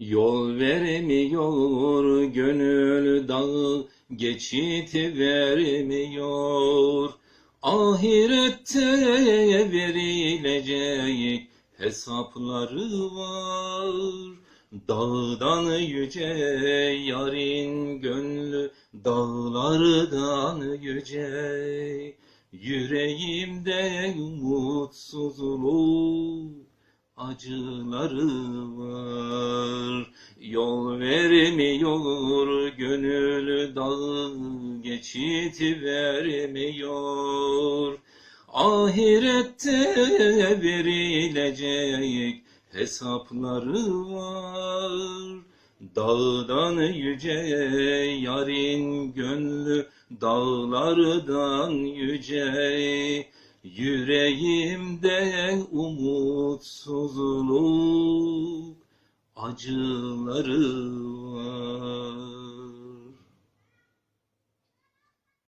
Yol veremiyor gönül dağı geçit vermiyor. Ahirette verilecek hesapları var. Dağdan yüce yarın gönlü dağlardan yüce. Yüreğimde umutsuzluk acıları var. Yol vermiyor gönül dağı geçit vermiyor. Ahirette verilecek hesapları var. Dağdan yüce yarın gönlü dağlardan yüce. Yüreğimde umutsuzluk acıları